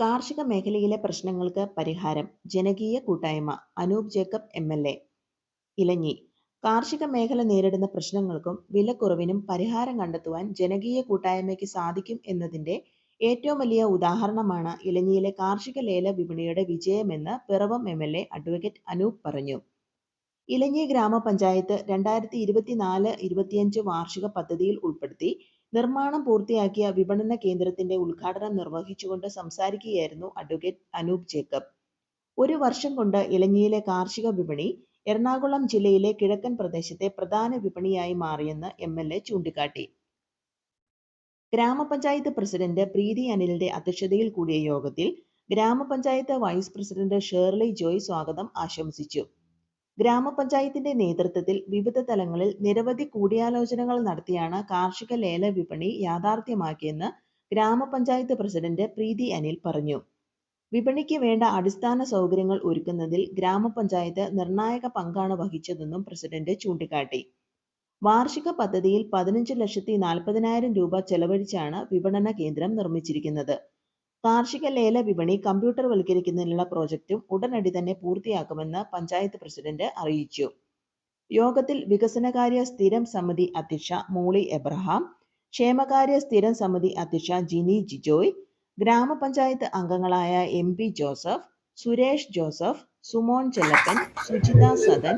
കാർഷിക മേഖലയിലെ പ്രശ്നങ്ങൾക്ക് പരിഹാരം ജനകീയ കൂട്ടായ്മ. Anoop Jacob M L A. Elanji. കാർഷിക മേഖല നേരിടുന്ന പ്രശ്നങ്ങൾക്കും വിലക്കുറവിനും പരിഹാരം കണ്ടെത്തുവാൻ ജനകീയ കൂട്ടായ്മയ്ക്ക് സാധിക്കും എന്നതിന്റെ ഏറ്റവും വലിയ ഉദാഹരണമാണ് ഇലഞ്ഞിയിലെ കാർഷിക ലേല വിപണിയുടെ വിജയമെന്ന് Piravom M L A advocate Anoop പറഞ്ഞു. ഇലഞ്ഞി ഗ്രാമപഞ്ചായത്ത് രണ്ടായിരത്തി ഇരുപത്തിനാല് ഇരുപത്തിയഞ്ച് വാർഷിക പദ്ധതിയിൽ ഉൾപ്പെടുത്തി നിർമ്മാണം പൂർത്തിയാക്കിയ വിപണന കേന്ദ്രത്തിന്റെ ഉദ്ഘാടനം നിർവഹിച്ചുകൊണ്ട് സംസാരിക്കുകയായിരുന്നു അഡ്വക്കേറ്റ് അനൂപ് ജേക്കബ്. ഒരു വർഷം കൊണ്ട് ഇലഞ്ഞിയിലെ കാർഷിക വിപണി എറണാകുളം ജില്ലയിലെ കിഴക്കൻ പ്രദേശത്തെ പ്രധാന വിപണിയായി മാറിയെന്ന് എം എൽ എ ചൂണ്ടിക്കാട്ടി. ഗ്രാമപഞ്ചായത്ത് പ്രസിഡന്റ് പ്രീതി അനിലിന്റെ അധ്യക്ഷതയിൽ കൂടിയ യോഗത്തിൽ ഗ്രാമപഞ്ചായത്ത് വൈസ് പ്രസിഡന്റ് ഷേർലി ജോയ് സ്വാഗതം ആശംസിച്ചു. ഗ്രാമപഞ്ചായത്തിന്റെ നേതൃത്വത്തിൽ വിവിധ തലങ്ങളിൽ നിരവധി കൂടിയാലോചനകൾ നടത്തിയാണ് കാർഷിക ലേല വിപണി യാഥാർത്ഥ്യമാക്കിയെന്ന് ഗ്രാമപഞ്ചായത്ത് പ്രസിഡന്റ് പ്രീതി അനിൽ പറഞ്ഞു. വിപണിക്ക് വേണ്ട അടിസ്ഥാന സൗകര്യങ്ങൾ ഒരുക്കുന്നതിൽ ഗ്രാമപഞ്ചായത്ത് നിർണായക പങ്കാണ് വഹിച്ചതെന്നും പ്രസിഡന്റ് ചൂണ്ടിക്കാട്ടി. വാർഷിക പദ്ധതിയിൽ പതിനഞ്ച് ലക്ഷത്തി നാൽപ്പതിനായിരം രൂപ ചെലവഴിച്ചാണ് വിപണന കേന്ദ്രം നിർമ്മിച്ചിരിക്കുന്നത്. കാർഷിക ലേല വിപണി കമ്പ്യൂട്ടർ വൽക്കരിക്കുന്നതിനുള്ള പ്രോജക്റ്റും ഉടനടി തന്നെ പൂർത്തിയാക്കുമെന്ന് പഞ്ചായത്ത് പ്രസിഡന്റ് അറിയിച്ചു. യോഗത്തിൽ വികസനകാര്യ സ്ഥിരം സമിതി അധ്യക്ഷ മൂളി എബ്രഹാം ക്ഷേമകാര്യ സ്ഥിരം സമിതി അധ്യക്ഷ ജിനി ജിജോയ് ഗ്രാമപഞ്ചായത്ത് അംഗങ്ങളായ M P Joseph Suresh Joseph Sumon Chellappan Sujitha Sadan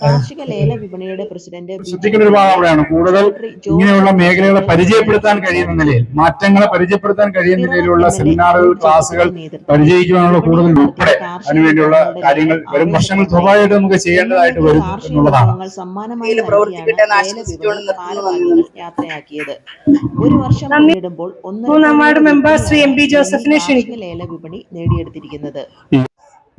കാർഷിക ലേല വിപണിയുടെ പ്രസിഡന്റ് ബിജു ശ്രദ്ധിക്കുന്ന ഒരു ഭാഗം അവിടെയാണ് കൂടുതൽ ഇങ്ങനെയുള്ള മേഖലകളെ പരിചയപ്പെടുത്താൻ കഴിയുന്ന നിലയിൽ മാറ്റങ്ങളെ പരിചയപ്പെടുത്താൻ കഴിയുന്ന നിലയിലുള്ള സെമിനാറുകൾ ക്ലാസുകൾ പരിചയിക്കുവാനുള്ള കൂടുതൽ ഉൾപ്പെടെ അതിനുവേണ്ടിയുള്ള കാര്യങ്ങൾ വരും വർഷങ്ങൾ സ്വാഭാവികമായിട്ട് നമുക്ക് ചെയ്യേണ്ടതായിട്ട് വരും എന്നുള്ളതാണ്. യാത്രയാക്കിയത് ഒരു വർഷം നന്ദി. പിന്നിടുമ്പോൾ മൂന്നാം ward member Shri M P ജോസഫിനെ ക്ഷണിക്കുന്നു. ലേല വിപണി നേടിയെടുത്തിരിക്കുന്നത്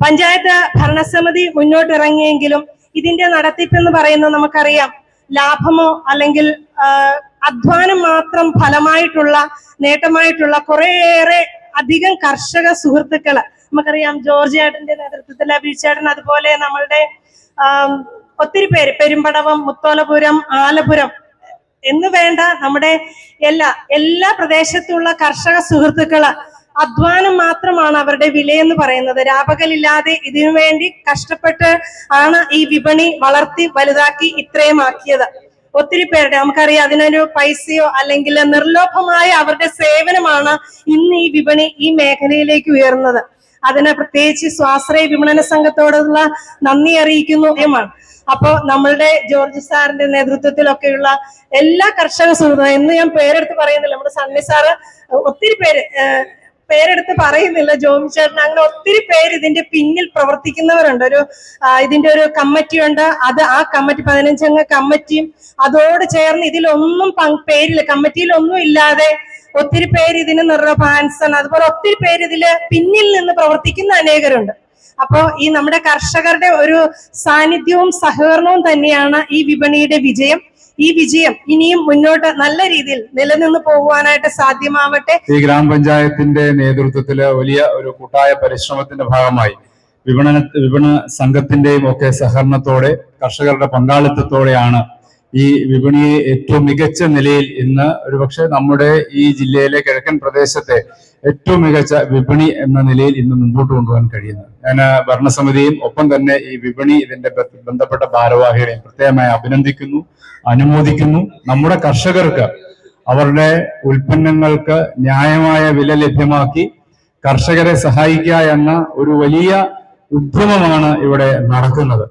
പഞ്ചായത്ത് ഭരണസമിതി മുന്നോട്ടിറങ്ങിയെങ്കിലും ഇതിന്റെ നടത്തിപ്പ് എന്ന് പറയുന്നത് നമുക്കറിയാം. ലാഭമോ അല്ലെങ്കിൽ അധ്വാനം മാത്രം ഫലമായിട്ടുള്ള നേട്ടമായിട്ടുള്ള കുറേയേറെ അധികം കർഷക സുഹൃത്തുക്കൾ. നമുക്കറിയാം ജോർജ് ഏട്ടന്റെ നേതൃത്വത്തിൽ ബീച്ചേട്ടൻ അതുപോലെ നമ്മളുടെ ഒത്തിരി പേര്. പെരുമ്പടവം മുത്തോലപുരം ആലപുരം എന്ന് വേണ്ട നമ്മുടെ എല്ലാ എല്ലാ പ്രദേശത്തുള്ള കർഷക സുഹൃത്തുക്കൾ അധ്വാനം മാത്രമാണ് അവരുടെ വിലയെന്ന് പറയുന്നത്. രാപകലില്ലാതെ ഇതിനു വേണ്ടി കഷ്ടപ്പെട്ട് ആണ് ഈ വിപണി വളർത്തി വലുതാക്കി ഇത്രയും ആക്കിയത്. ഒത്തിരി പേരുടെ നമുക്കറിയാം അതിനൊരു പൈസയോ അല്ലെങ്കിൽ നിർലോഭമായ അവരുടെ സേവനമാണ് ഇന്ന് ഈ വിപണി ഈ മേഖലയിലേക്ക് ഉയർന്നത്. അതിന് പ്രത്യേകിച്ച് സ്വാശ്രയ വിപണന സംഘത്തോടുള്ള നന്ദി അറിയിക്കുന്നു മാണ് അപ്പോ നമ്മളുടെ ജോർജ് സാറിന്റെ നേതൃത്വത്തിലൊക്കെയുള്ള എല്ലാ കർഷക സുഹൃത്തുക്കളും എന്ന് ഞാൻ പേരെടുത്ത് പറയുന്നില്ല നമ്മുടെ സണ്ണി സാറ് ഒത്തിരി പേര് പേരെടുത്ത് പറയുന്നില്ല ജോമി ചേട്ടൻ അങ്ങനെ ഒത്തിരി പേര് ഇതിന്റെ പിന്നിൽ പ്രവർത്തിക്കുന്നവരുണ്ട്. ഒരു ഇതിന്റെ ഒരു കമ്മിറ്റി ഉണ്ട് അത് ആ കമ്മിറ്റി പതിനഞ്ചംഗ കമ്മിറ്റിയും അതോട് ചേർന്ന് ഇതിലൊന്നും പേരില്ല. കമ്മിറ്റിയിലൊന്നും ഇല്ലാതെ ഒത്തിരി പേര് ഇതിന് നിർഭാൻസൺ അതുപോലെ ഒത്തിരി പേര് ഇതിൽ പിന്നിൽ നിന്ന് പ്രവർത്തിക്കുന്ന അനേകരുണ്ട്. അപ്പോ ഈ നമ്മുടെ കർഷകരുടെ ഒരു സാന്നിധ്യവും സഹകരണവും തന്നെയാണ് ഈ വിപണിയുടെ വിജയം. ഈ വിജയം ഇനിയും മുന്നോട്ട് നല്ല രീതിയിൽ നിലനിന്ന് പോകുവാനായിട്ട് സാധ്യമാവട്ടെ. ഈ ഗ്രാമപഞ്ചായത്തിന്റെ നേതൃത്വത്തിൽ വലിയ ഒരു കൂട്ടായ പരിശ്രമത്തിന്റെ ഭാഗമായി വിപണന വിപണന സംഘത്തിന്റെയും ഒക്കെ സഹകരണത്തോടെ കർഷകരുടെ പങ്കാളിത്തത്തോടെയാണ് ഈ വിപണിയെ ഏറ്റവും മികച്ച നിലയിൽ ഇന്ന് ഒരുപക്ഷെ നമ്മുടെ ഈ ജില്ലയിലെ കിഴക്കൻ പ്രദേശത്തെ ഏറ്റവും മികച്ച വിപണി എന്ന നിലയിൽ ഇന്ന് മുമ്പോട്ട് കൊണ്ടുപോകാൻ കഴിയുന്നത്. ഞാൻ ഭരണസമിതിയും ഒപ്പം തന്നെ ഈ വിപണി ഇതിന്റെ ബന്ധപ്പെട്ട ഭാരവാഹികളെയും പ്രത്യേകമായി അഭിനന്ദിക്കുന്നു അനുമോദിക്കുന്നു. നമ്മുടെ കർഷകർക്ക് അവരുടെ ഉൽപ്പന്നങ്ങൾക്ക് ന്യായമായ വില ലഭ്യമാക്കി കർഷകരെ സഹായിക്കുക എന്ന ഒരു വലിയ ഉദ്യമമാണ് ഇവിടെ നടക്കുന്നത്.